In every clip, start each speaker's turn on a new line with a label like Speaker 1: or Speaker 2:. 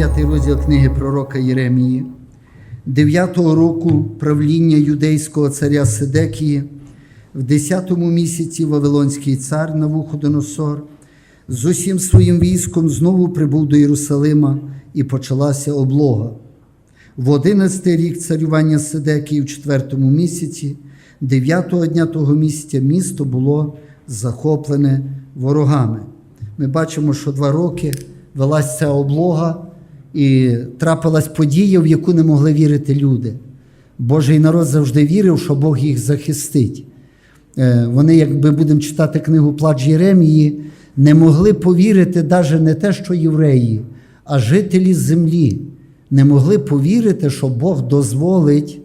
Speaker 1: 9 розділ книги пророка Єремії, 9-го року правління юдейського царя Сидекії, в 10-му місяці Вавилонський цар Навуходоносор з усім своїм військом знову прибув до Єрусалима і почалася облога. В 11-й рік царювання Сидекії в 4-му місяці, 9-го дня того місяця, місто було захоплене ворогами. Ми бачимо, що два роки велась ця облога, і трапилась подія, в яку не могли вірити люди. Божий народ завжди вірив, що Бог їх захистить. Е, Вони, якби будемо читати книгу Плач Єремії, не могли повірити навіть не те, що євреї, а жителі землі не могли повірити, що Бог дозволить,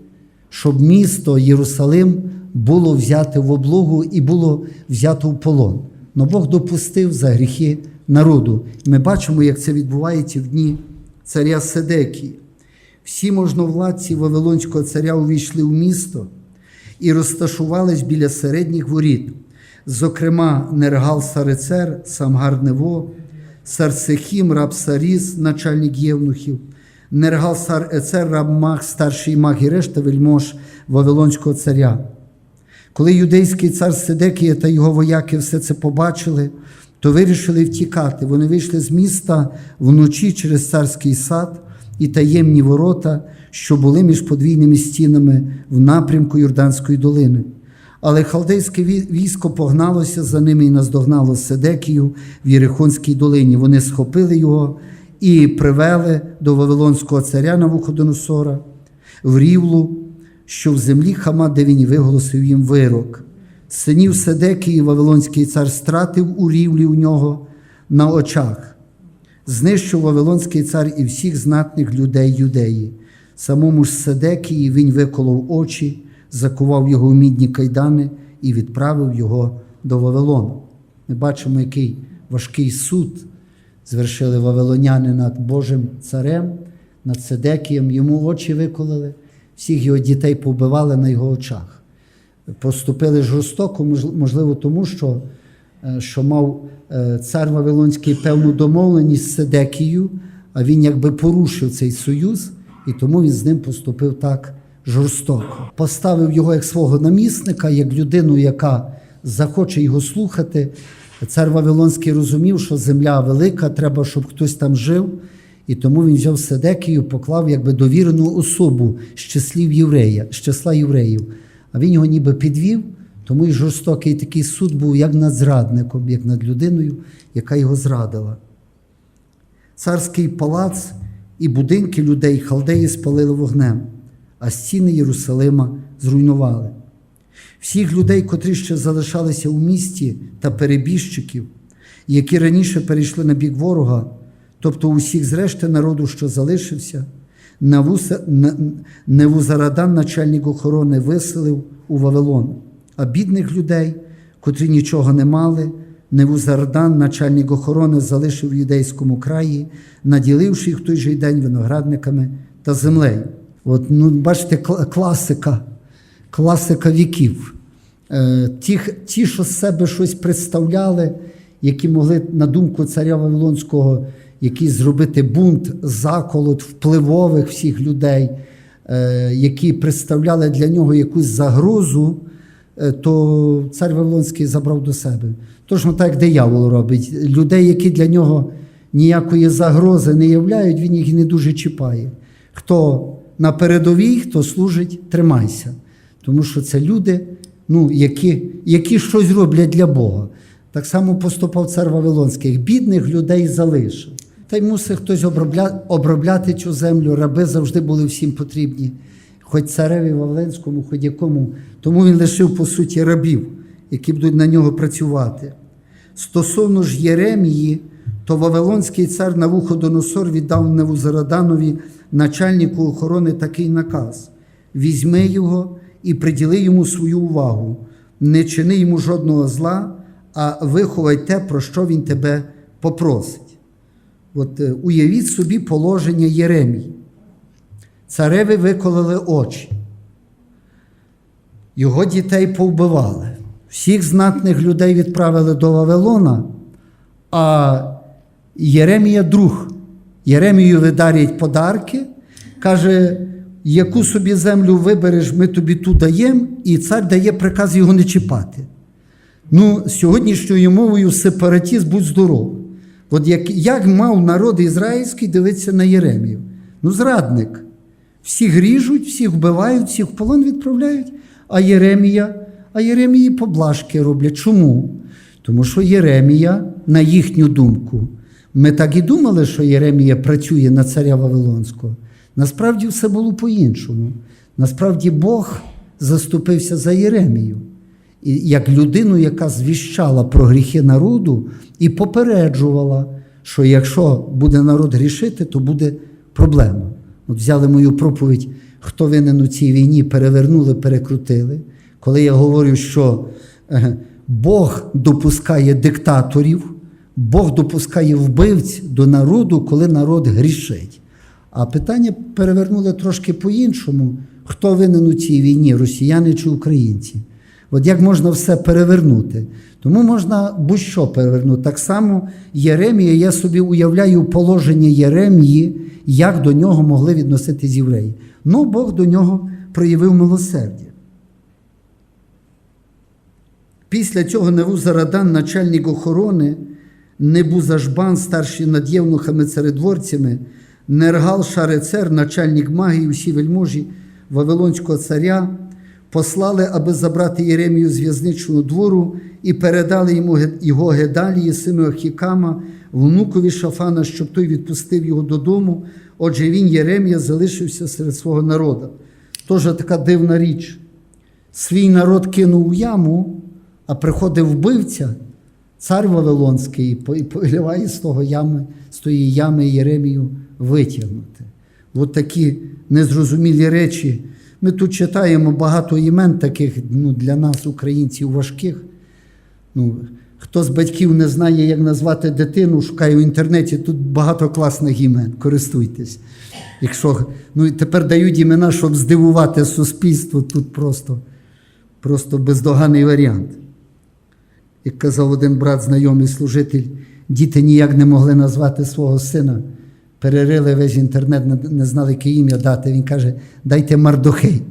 Speaker 1: щоб місто Єрусалим було взяте в облогу і було взято в полон. Но Бог допустив за гріхи народу. Ми бачимо, як це відбувається в дні царя Седекії. Всі можновладці Вавилонського царя увійшли в місто і розташувались біля середніх воріт. Зокрема, Нергал Сарицер, Самгар Нево, Сарсехім, раб Саріс, начальник євнухів, Нергал Сар-Ецер, раб Мах, старший маг і решта вельмож Вавилонського царя. Коли юдейський цар Сидекія та його вояки все це побачили, то вирішили втікати. Вони вийшли з міста вночі через царський сад і таємні ворота, що були між подвійними стінами в напрямку Йорданської долини. Але халдейське військо погналося за ними і наздогнало Седекію в Єрихонській долині. Вони схопили його і привели до Вавилонського царя Навуходоносора в Рівлу, що в землі Хама, де він виголосив їм вирок. Синів Седекії Вавилонський цар стратив у рівлі у нього на очах. Знищив Вавилонський цар і всіх знатних людей юдеї. Самому ж Седекії він виколов очі, закував його у мідні кайдани і відправив його до Вавилона. Ми бачимо, який важкий суд звершили вавилоняни над Божим царем, над Седекієм. Йому очі виколили, всіх його дітей побивали на його очах. Поступили жорстоко, можливо, тому що, е, що мав е, цар Вавилонський певну домовленість з Седекією, а він якби порушив цей союз, і тому він з ним поступив так жорстоко. Поставив його як свого намісника, як людину, яка захоче його слухати. Цар Вавилонський розумів, що земля велика, треба, щоб хтось там жив. І тому він взяв Седекію, поклав якби довірену особу з числів єврея, з числа євреїв. А він його ніби підвів, тому і жорстокий такий суд був як над зрадником, як над людиною, яка його зрадила. Царський палац і будинки людей халдеї спалили вогнем, а стіни Єрусалима зруйнували. Всіх людей, котрі ще залишалися у місті та перебіжчиків, які раніше перейшли на бік ворога, тобто усіх зрешти народу, що залишився, Невузарадан, начальник охорони, виселив у Вавилон, а бідних людей, котрі нічого не мали, Невузарадан, начальник охорони, залишив в юдейському краї, наділивши їх в той же день виноградниками та землею. От, ну, бачите, класика, класика віків. Е, ті, ті, що з себе щось представляли, які могли, на думку царя Вавилонського, якийсь зробити бунт, заколот впливових всіх людей, е, які представляли для нього якусь загрозу, е, то цар Вавилонський забрав до себе. Точно так, як диявол робить. Людей, які для нього ніякої загрози не являють, він їх не дуже чіпає. Хто на передовій, хто служить, тримайся. Тому що це люди, ну, які, які щось роблять для Бога. Так само поступав цар Вавилонський. Бідних людей залишив. Та й мусив хтось обробля... обробляти цю землю. Раби завжди були всім потрібні. Хоч цареві Вавленському, хоч якому. Тому він лишив, по суті, рабів, які будуть на нього працювати. Стосовно ж Єремії, то Вавилонський цар Навуходоносор віддав Невузараданові, начальнику охорони, такий наказ: візьми його і приділи йому свою увагу, не чини йому жодного зла, а виховай те, про що він тебе попросить. От е, уявіть собі положення Єремії. Цареві виколили очі. Його дітей повбивали. Всіх знатних людей відправили до Вавилона, а Єремія друг Єремію видарять подарки, каже, яку собі землю вибереш, ми тобі ту даємо, і цар дає приказ його не чіпати. Ну, сьогоднішньою мовою сепаратіст, будь здоров. От як, як мав народ ізраїльський дивитися на Єремію? Ну, зрадник. Всіх ріжуть, всіх вбивають, всіх в полон відправляють. А Єремія, а Єремії поблажки роблять. Чому? Тому що Єремія, на їхню думку, ми так і думали, що Єремія працює на царя Вавилонського. Насправді все було по-іншому. Насправді Бог заступився за Єремію. Як людину, яка звіщала про гріхи народу і попереджувала, що якщо буде народ грішити, то буде проблема. От взяли мою проповідь, хто винен у цій війні, перевернули, перекрутили. Коли я говорю, що е, Бог допускає диктаторів, Бог допускає вбивць до народу, коли народ грішить. А питання перевернули трошки по-іншому: хто винен у цій війні, росіяни чи українці? От як можна все перевернути? Тому можна будь-що перевернути. Так само Єремія, я собі уявляю положення Єремії, як до нього могли відноситись євреї. Ну, Бог до нього проявив милосердя. Після цього Невузарадан, начальник охорони, Небузажбан, старший над євнухами царедворцями, Нергал Шарецер, начальник магії, усі вельможі Вавилонського царя, послали, аби забрати Єремію з в'язничного двору і передали йому його Гедалії, сину Ахікама, внукові Шафана, щоб той відпустив його додому. Отже, він, Єремія, залишився серед свого народу. Тож така дивна річ. Свій народ кинув у яму, а приходив вбивця, цар Вавилонський, і по- і поливає з того ями, з тої ями Єремію витягнути. От такі незрозумілі речі. Ми тут читаємо багато імен таких ну, для нас, українців, важких. Ну, хто з батьків не знає, як назвати дитину, шукає в інтернеті, тут багато класних імен, користуйтесь. Якщо, ну, і тепер дають імена, щоб здивувати суспільство, тут просто, просто бездоганний варіант. Як казав один брат, знайомий служитель, діти ніяк не могли назвати свого сина. Перерили весь інтернет, не- знали, яке ім'я дати. Він каже: дайте Мардохей.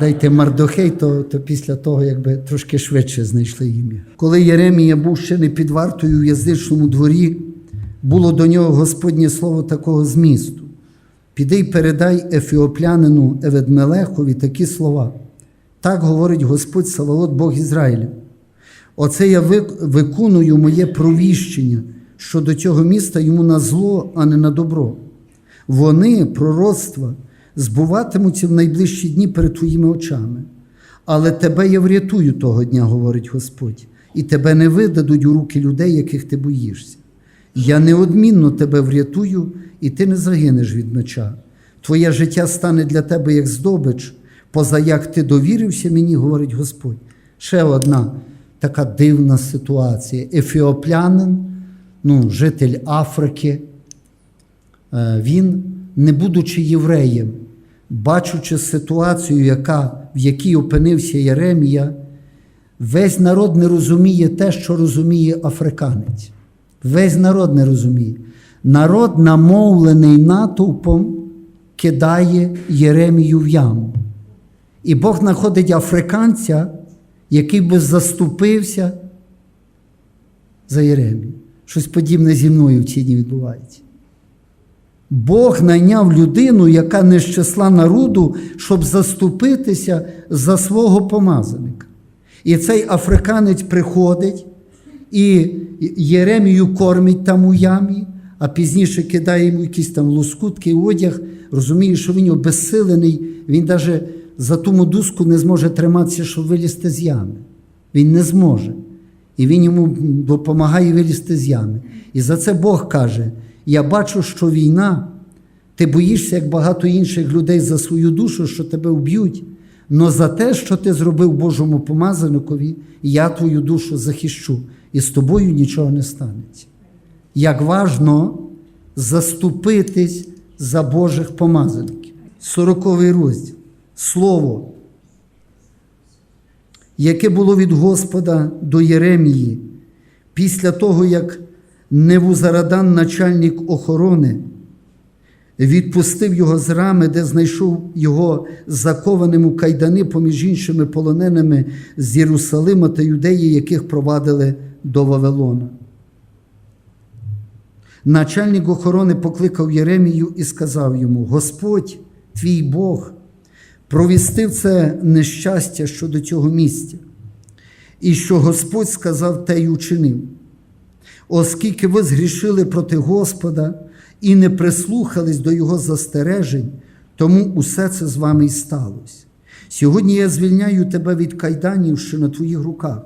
Speaker 1: Дайте Мардохей, то, то після того якби трошки швидше знайшли ім'я. Коли Єремія був ще не під вартою у в'язничному дворі, було до нього Господнє слово такого змісту. Піди й передай ефіоплянину Еведмелехові такі слова. Так говорить Господь Саваот, Бог Ізраїля. Оце я вик- виконую моє провіщення щодо цього міста йому на зло, а не на добро. Вони, пророцтва, збуватимуться в найближчі дні перед твоїми очами. Але тебе я врятую того дня, говорить Господь, і тебе не видадуть у руки людей, яких ти боїшся. Я неодмінно тебе врятую, і ти не загинеш від меча. Твоє життя стане для тебе як здобич, поза як ти довірився мені, говорить Господь. Ще одна така дивна ситуація. Ефіоплянин, ну, житель Африки, Е, він, не будучи євреєм, бачучи ситуацію, яка, в якій опинився Єремія, весь народ не розуміє те, що розуміє африканець. Весь народ не розуміє. Народ, намовлений натовпом, кидає Єремію в яму. І Бог знаходить африканця, який би заступився за Єремію. Щось подібне зі мною в ці дні відбувається. Бог найняв людину, яка не з числа народу, щоб заступитися за свого помазаника. І цей африканець приходить і Єремію кормить там у ямі, а пізніше кидає йому якісь там лоскутки, одяг, розуміє, що він обезсилений, він навіть за ту мотузку не зможе триматися, щоб вилізти з ями. Він не зможе. І він йому допомагає вилізти з ями. І за це Бог каже: я бачу, що війна, ти боїшся, як багато інших людей за свою душу, що тебе вб'ють. Но за те, що ти зробив Божому помазаникові, я твою душу захищу, і з тобою нічого не станеться. Як важно заступитись за Божих помазаників. Сороковий розділ. Слово, яке було від Господа до Єремії, після того, як Невузарадан, начальник охорони, відпустив його з рами, де знайшов його закованим у кайдани поміж іншими полоненими з Єрусалима та юдеї, яких провадили до Вавилона. Начальник охорони покликав Єремію і сказав йому: Господь, твій Бог, провістив це нещастя щодо цього місця, і що Господь сказав те й учинив. Оскільки ви згрішили проти Господа і не прислухались до Його застережень, тому усе це з вами й сталося. Сьогодні я звільняю тебе від кайданів, що на твоїх руках.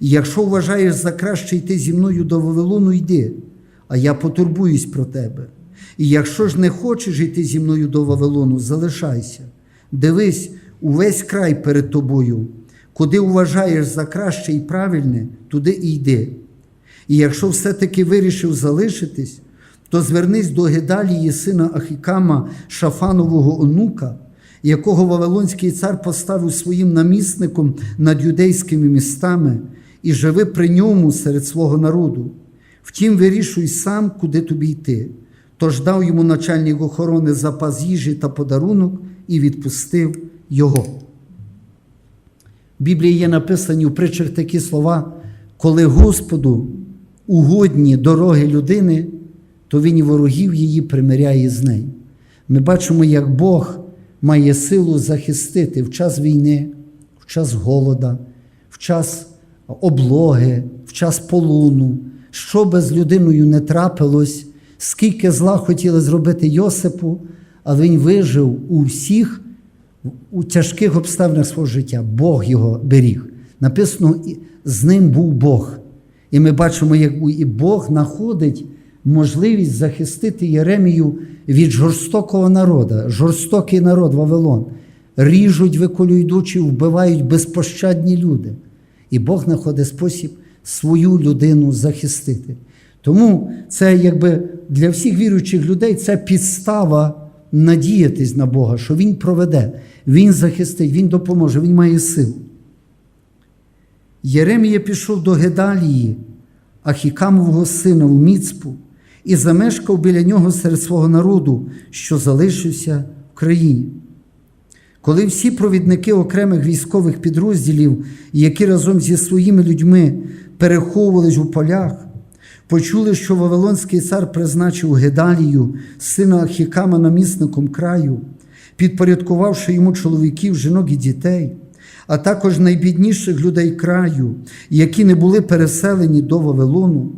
Speaker 1: І якщо вважаєш за краще йти зі мною до Вавилону, йди, а я потурбуюсь про тебе. І якщо ж не хочеш йти зі мною до Вавилону, залишайся. Дивись, увесь край перед тобою, куди вважаєш за краще і правильне, туди і йди. І якщо все-таки вирішив залишитись, то звернись до Гедалії, сина Ахікама, Шафанового онука, якого Вавилонський цар поставив своїм намісником над юдейськими містами, і живи при ньому серед свого народу. Втім, вирішуй сам, куди тобі йти. Тож дав йому начальник охорони запас їжі та подарунок і відпустив його. В Біблії є написані у притчах такі слова, коли Господу угодні дороги людини, то він і ворогів її примиряє з нею. Ми бачимо, як Бог має силу захистити в час війни, в час голода, в час облоги, в час полону, що би з людиною не трапилось, скільки зла хотіли зробити Йосипу, але він вижив у всіх у тяжких обставинах свого життя. Бог його беріг. Написано, з ним був Бог. І ми бачимо, як і Бог знаходить можливість захистити Єремію від жорстокого народу, жорстокий народ Вавилон. Ріжуть, виколюючи, вбивають безпощадні люди. І Бог знаходить спосіб свою людину захистити. Тому це якби для всіх віруючих людей це підстава надіятись на Бога, що Він проведе, Він захистить, Він допоможе, Він має силу. Єремія пішов до Гедалії, Ахікамового сина в Міцпу, і замешкав біля нього серед свого народу, що залишився в країні. Коли всі провідники окремих військових підрозділів, які разом зі своїми людьми переховувались у полях, почули, що Вавилонський цар призначив Гедалію, сина Ахікама, намісником краю, підпорядкувавши йому чоловіків, жінок і дітей, а також найбідніших людей краю, які не були переселені до Вавилону,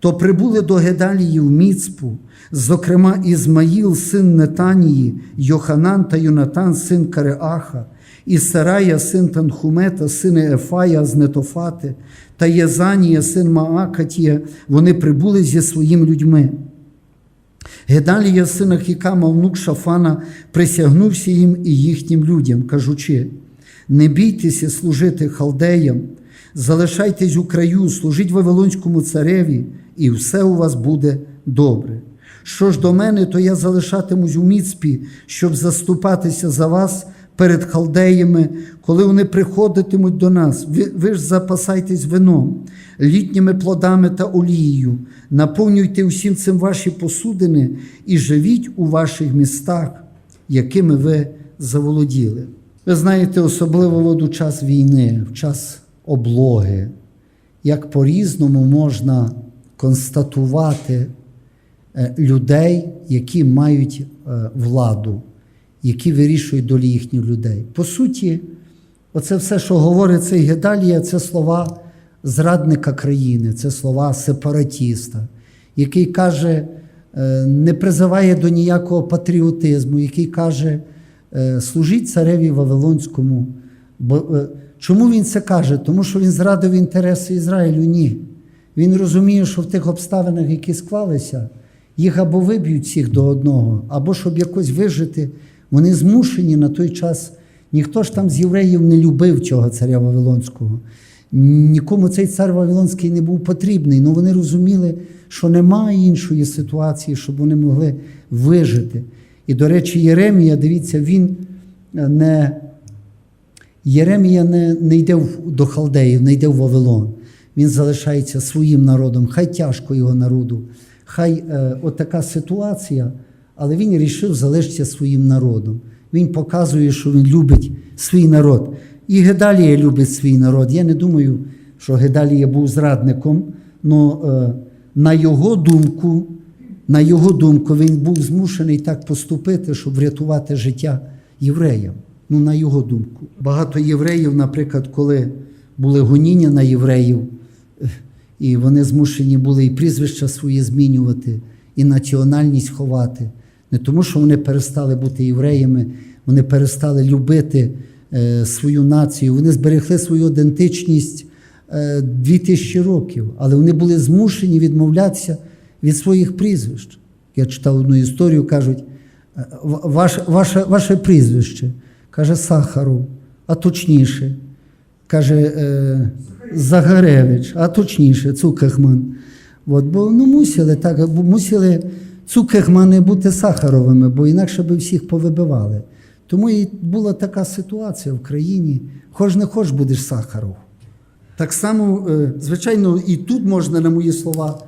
Speaker 1: то прибули до Гедалії в Міцпу, зокрема Ізмаїл, син Нетанії, Йоханан та Юнатан, син Кареаха, і Сарая, син Танхумета, сини Ефая з Нетофати, та Єзанія, син Маакатія, вони прибули зі своїми людьми. Гедалія, сина Хікама, внук Шафана, присягнувся їм і їхнім людям, кажучи: не бійтеся служити халдеям, залишайтесь у краю, служіть Вавилонському цареві, і все у вас буде добре. Що ж до мене, то я залишатимусь у міцпі, щоб заступатися за вас перед халдеями, коли вони приходитимуть до нас. Ви, ви ж запасайтесь вином, літніми плодами та олією, наповнюйте усім цим ваші посудини і живіть у ваших містах, якими ви заволоділи. Ви знаєте, особливо в час війни, в час облоги, як по-різному можна констатувати людей, які мають владу, які вирішують долі їхніх людей. По суті, оце все, що говорить цей Гедалія, це слова зрадника країни, це слова сепаратіста, який каже, не призиває до ніякого патріотизму, який каже, служіть цареві Вавилонському. Бо, Чому він це каже? Тому що він зрадив інтереси Ізраїлю? Ні. Він розуміє, що в тих обставинах, які склалися, їх або виб'ють всіх до одного, або щоб якось вижити, вони змушені на той час. Ніхто ж там з євреїв не любив цього царя Вавилонського. Нікому цей цар Вавилонський не був потрібний, але вони розуміли, що немає іншої ситуації, щоб вони могли вижити. І, до речі, Єремія, дивіться, він не. Єремія не не йде до Халдеїв, не йде в Вавилон. він залишається своїм народом, хай тяжко його народу, хай е, от така ситуація, але він рішив залишитися своїм народом. Він показує, що він любить свій народ. І Гедалія любить свій народ. Я не думаю, що Гедалія був зрадником, але на його думку, на його думку, він був змушений так поступити, щоб врятувати життя євреям. Ну, на його думку. Багато євреїв, наприклад, коли були гоніння на євреїв, і вони змушені були і прізвища свої змінювати, і національність ховати. Не тому, що вони перестали бути євреями, вони перестали любити е, свою націю, вони зберегли свою ідентичність е, дві тисячі років, але вони були змушені відмовлятися від своїх прізвищ. Я читав одну історію, кажуть, е, ваше, ваше, ваше прізвище, каже Сахаров, а точніше, каже Загаревич, а точніше, Цукехман. От, бо ну, мусили так, мусили цукехмани бути Сахаровими, бо інакше би всіх повибивали. Тому і була така ситуація в країні. Хоч не хоч будеш Сахаров. Так само, е, звичайно, і тут можна, на мої слова,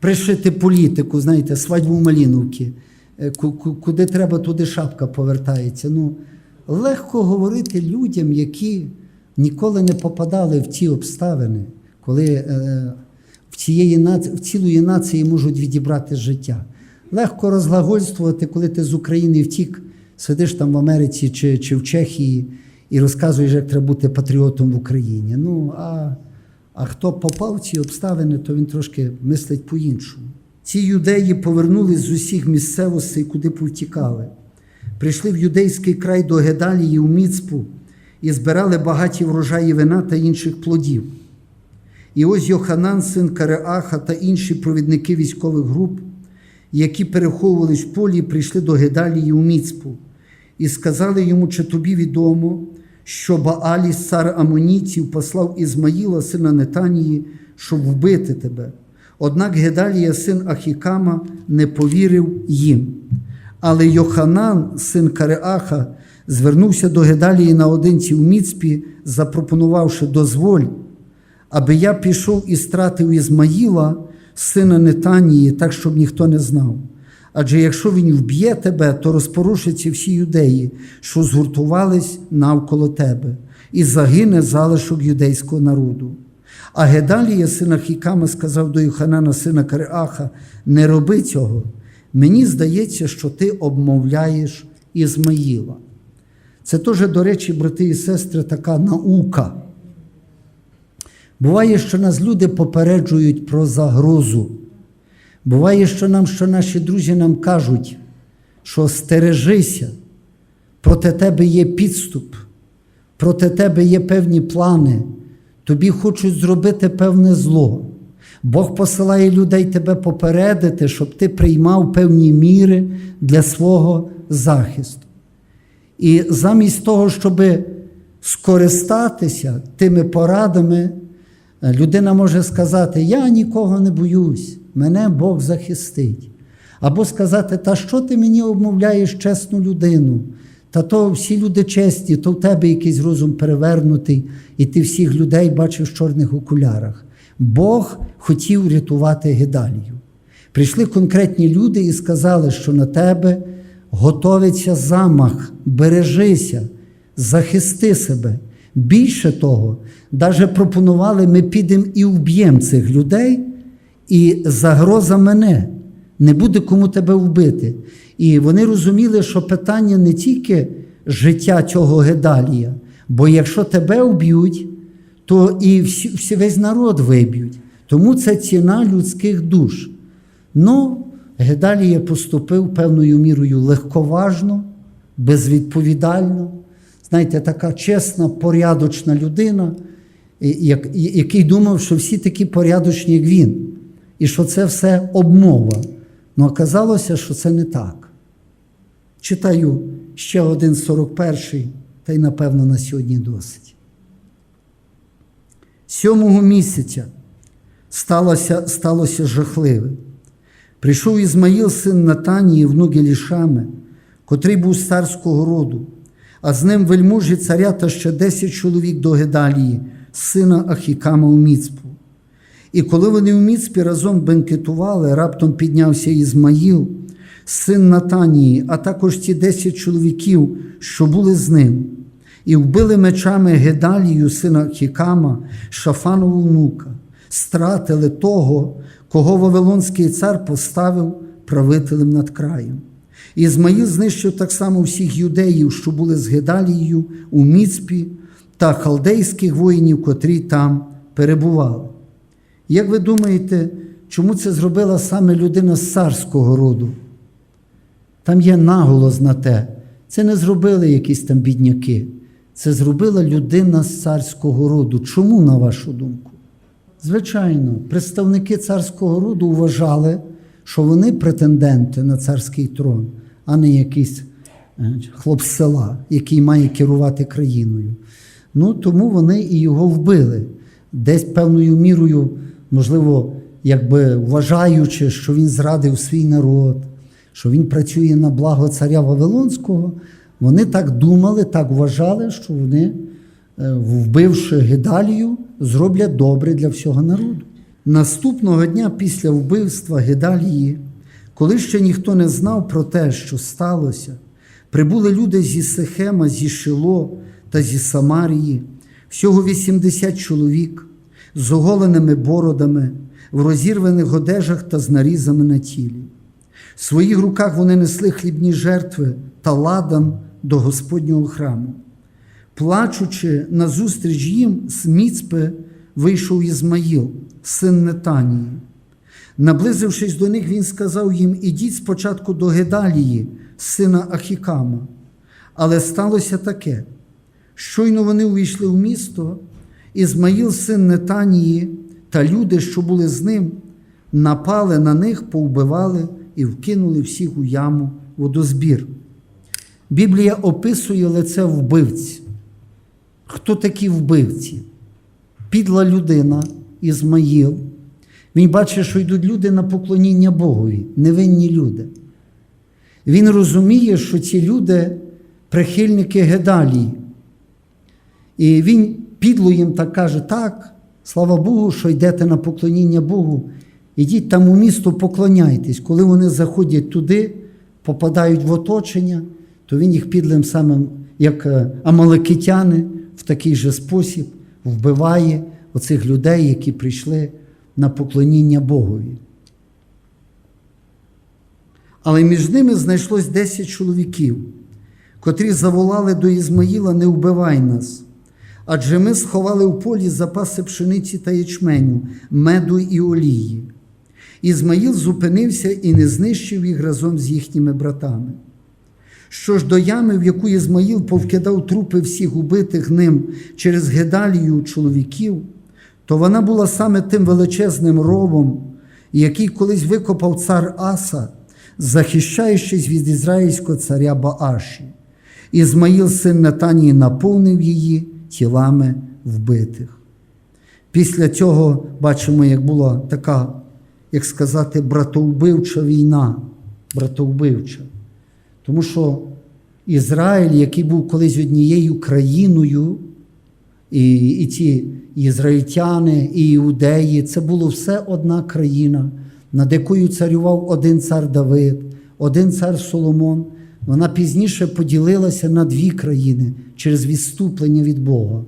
Speaker 1: пришити політику, знаєте, свадьбу Маліновки. Е, ку- ку- Куди треба, туди шапка повертається. Ну, легко говорити людям, які ніколи не попадали в ті обставини, коли е, в, цієї в цілої нації можуть відібрати життя. Легко розглагольствувати, коли ти з України втік, сидиш там в Америці чи, чи в Чехії і розказуєш, як треба бути патріотом в Україні. Ну, а, а хто попав в ці обставини, то він трошки мислить по-іншому. Ці юдеї повернулись з усіх місцевостей, куди повтікали. Прийшли в юдейський край до Гедалії у Міцпу і збирали багаті врожаї вина та інших плодів. І ось Йоханан, син Кареаха та інші провідники військових груп, які переховувались в полі, прийшли до Гедалії у Міцпу і сказали йому, чи тобі відомо, що Бааліс, цар Амонітів, послав Ізмаїла, сина Нетанії, щоб вбити тебе. Однак Гедалія, син Ахікама, не повірив їм. Але Йоханан, син Кареаха, звернувся до Гедалії наодинці у Міцпі, запропонувавши дозволь, аби я пішов і стратив Ізмаїла, сина Нетанії, так, щоб ніхто не знав. Адже якщо він вб'є тебе, то розпорушаться всі юдеї, що згуртувались навколо тебе, і загине залишок юдейського народу. А Гедалія, сина Хікама, сказав до Юханана, сина Кареаха, не роби цього. Мені здається, що ти обмовляєш Ізмаїла. Це теж, до речі, брати і сестри, така наука. Буває, що нас люди попереджують про загрозу. Буває, що нам, що наші друзі нам кажуть, що стережися, проти тебе є підступ, проти тебе є певні плани, тобі хочуть зробити певне зло. Бог посилає людей тебе попередити, щоб ти приймав певні міри для свого захисту. І замість того, щоб скористатися тими порадами, людина може сказати: Я нікого не боюсь, мене Бог захистить. Або сказати, та що ти мені обмовляєш чесну людину? Та то всі люди чесні, то в тебе якийсь розум перевернутий, і ти всіх людей бачиш в чорних окулярах. Бог хотів рятувати Гедалію. Прийшли конкретні люди і сказали, що на тебе готовиться замах, бережися, захисти себе. Більше того, навіть пропонували, ми підемо і вб'ємо цих людей, і загроза мене, не буде кому тебе вбити. І вони розуміли, що питання не тільки життя цього Гедалія, бо якщо тебе вб'ють, то і всі, всі, весь народ виб'ють. Тому це ціна людських душ. Ну, Гедалія поступив певною мірою легковажно, безвідповідально. Знаєте, така чесна, порядочна людина, як- який думав, що всі такі порядочні, як він, і що це все обмова. Ну, оказалося, що це не так. Читаю ще один 41-й, та й напевно на сьогодні досить. Сьомого місяця сталося, сталося жахливе. Прийшов Ізмаїл, син Натанії, внук Елішами, котрий був з царського роду, а з ним вельможі царя та ще десять чоловік до Гедалії, сина Ахікама у Міцпу. І коли вони в Міцпі разом бенкетували, раптом піднявся Ізмаїл, син Натанії, а також ті десять чоловіків, що були з ним, і вбили мечами Гедалію, сина Хікама, Шафанову внука, стратили того, кого Вавилонський цар поставив правителем над краєм. Ізмаїл знищив так само всіх юдеїв, що були з Гедалією у Міцпі, та халдейських воїнів, котрі там перебували. Як ви думаєте, чому це зробила саме людина з царського роду? Там є наголос на те. Це не зробили якісь там бідняки. Це зробила людина з царського роду. Чому, на вашу думку? Звичайно, представники царського роду вважали, що вони претенденти на царський трон, а не якийсь е, хлоп з села, який має керувати країною. Ну, тому вони і його вбили. Десь певною мірою, можливо, якби вважаючи, що він зрадив свій народ, що він працює на благо царя Вавилонського, вони так думали, так вважали, що вони, е, вбивши Гедалію, зроблять добре для всього народу. Наступного дня після вбивства Гедалії, коли ще ніхто не знав про те, що сталося, прибули люди зі Сехема, зі Шило та зі Самарії, всього 80 чоловік з оголеними бородами, в розірваних одежах та з нарізами на тілі. В своїх руках вони несли хлібні жертви та ладан до Господнього храму. Плачучи назустріч їм, з Міцпи вийшов Ізмаїл, син Нетанії. Наблизившись до них, він сказав їм: Ідіть спочатку до Гедалії, сина Ахікама. Але сталося таке. Щойно вони увійшли в місто, Ізмаїл, син Нетанії, та люди, що були з ним, напали на них, повбивали і вкинули всіх у яму водозбір. Біблія описує лице вбивці. Хто такі вбивці? Підла людина, Ізмаїл. Він бачить, що йдуть люди на поклоніння Богові, невинні люди. Він розуміє, що ці люди прихильники Гедалії. І він підло їм так каже: так, слава Богу, що йдете на поклоніння Богу. Ідіть там у місто, поклоняйтесь. Коли вони заходять туди, попадають в оточення, то він їх підлим самим, як е, амаликитяни, в такий же спосіб вбиває оцих людей, які прийшли на поклоніння Богові. Але між ними знайшлось 10 чоловіків, котрі заволали до Ізмаїла, не вбивай нас. Адже ми сховали у полі запаси пшениці та ячменю, меду і олії. Ізмаїл зупинився і не знищив їх разом з їхніми братами. Що ж до ями, в яку Ізмаїл повкидав трупи всіх убитих ним через Гедалію чоловіків, то вона була саме тим величезним ровом, який колись викопав цар Аса, захищаючись від ізраїльського царя Бааші. Ізмаїл, син Натанії, наповнив її тілами вбитих. Після цього бачимо, як була така, як сказати, братовбивча війна, братовбивча. Тому що Ізраїль, який був колись однією країною, і, і ті ізраїльтяни, і іудеї, це було все одна країна, над якою царював один цар Давид, один цар Соломон. Вона пізніше поділилася на дві країни через відступлення від Бога.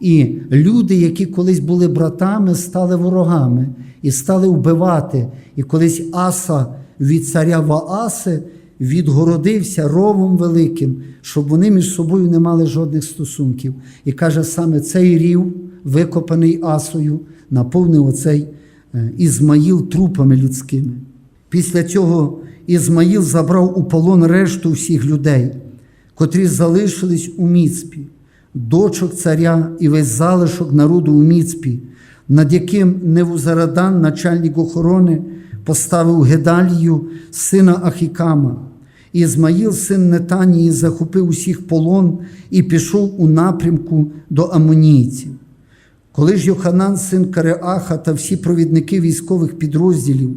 Speaker 1: І люди, які колись були братами, стали ворогами і стали вбивати. І колись Аса від царя Вааси відгородився ровом великим, щоб вони між собою не мали жодних стосунків. І каже, саме цей рів, викопаний Асою, наповнив оцей е, Ізмаїл трупами людськими. Після цього Ізмаїл забрав у полон решту всіх людей, котрі залишились у Міцпі, дочок царя і весь залишок народу у Міцпі, над яким Невузарадан, начальник охорони, поставив Гедалію, сина Ахікама. Ізмаїл, син Нетанії, захопив усіх полон і пішов у напрямку до амонійців. Коли ж Йоханан, син Кареаха та всі провідники військових підрозділів,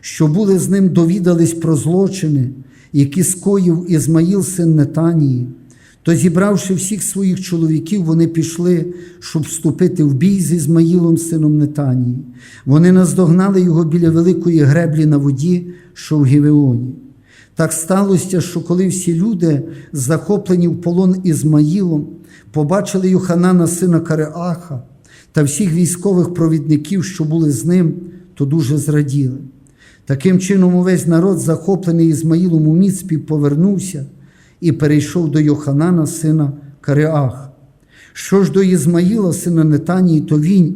Speaker 1: що були з ним, довідались про злочини, які скоїв Ізмаїл, син Нетанії, То, зібравши всіх своїх чоловіків, вони пішли, щоб вступити в бій з Ізмаїлом, сином Нетанії. Вони наздогнали його біля великої греблі на воді, що в Гівеоні. Так сталося, що коли всі люди, захоплені в полон Ізмаїлом, побачили Йоханана, сина Кареаха, та всіх військових провідників, що були з ним, то дуже зраділи. Таким чином, увесь народ, захоплений Ізмаїлом у Міцпі, повернувся і перейшов до Йоханана, сина Кареаха. Що ж до Ізмаїла, сина Нетанії, то він,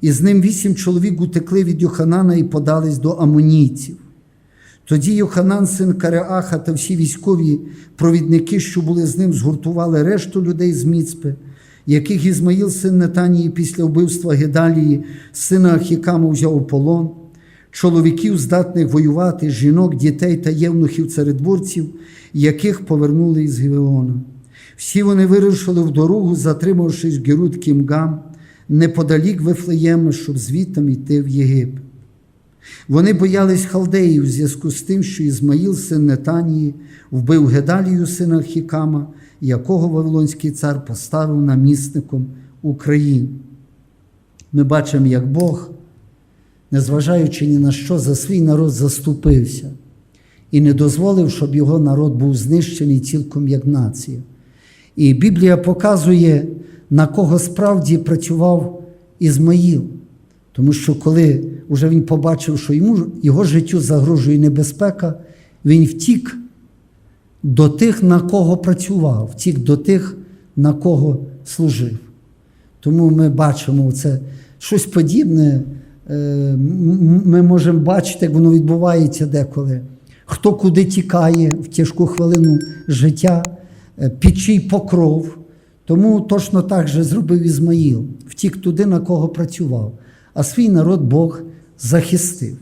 Speaker 1: і з ним вісім чоловік утекли від Йоханана і подались до амонійців. Тоді Йоханан, син Кареаха та всі військові провідники, що були з ним, згуртували решту людей з Міцпи, яких Ізмаїл, син Нетанії, після вбивства Гедалії, сина Ахікама, взяв у полон, чоловіків, здатних воювати, жінок, дітей та євнухів царедбурців, яких повернули із Гівеона. Всі вони вирушили в дорогу, затримавшись в Герут Кімгам, неподалік Вифлеєма, щоб звідтам йти в Єгипет. Вони боялись халдеїв в зв'язку з тим, що Ізмаїл, син Нетанії, вбив Гедалію, сина Хікама, якого Вавилонський цар поставив намісником України. Ми бачимо, як Бог, незважаючи ні на що, за свій народ заступився і не дозволив, щоб його народ був знищений цілком як нація. І Біблія показує, на кого справді працював Ізмаїл. Тому що коли вже він побачив, що йому, його життю загрожує небезпека, він втік до тих, на кого працював, втік до тих, на кого служив. Тому ми бачимо це щось подібне. е, Ми можемо бачити, як воно відбувається деколи. Хто куди тікає в тяжку хвилину життя, е, під чий покров. Тому точно так же зробив Ізмаїл, втік туди, на кого працював, а свій народ Бог захистив.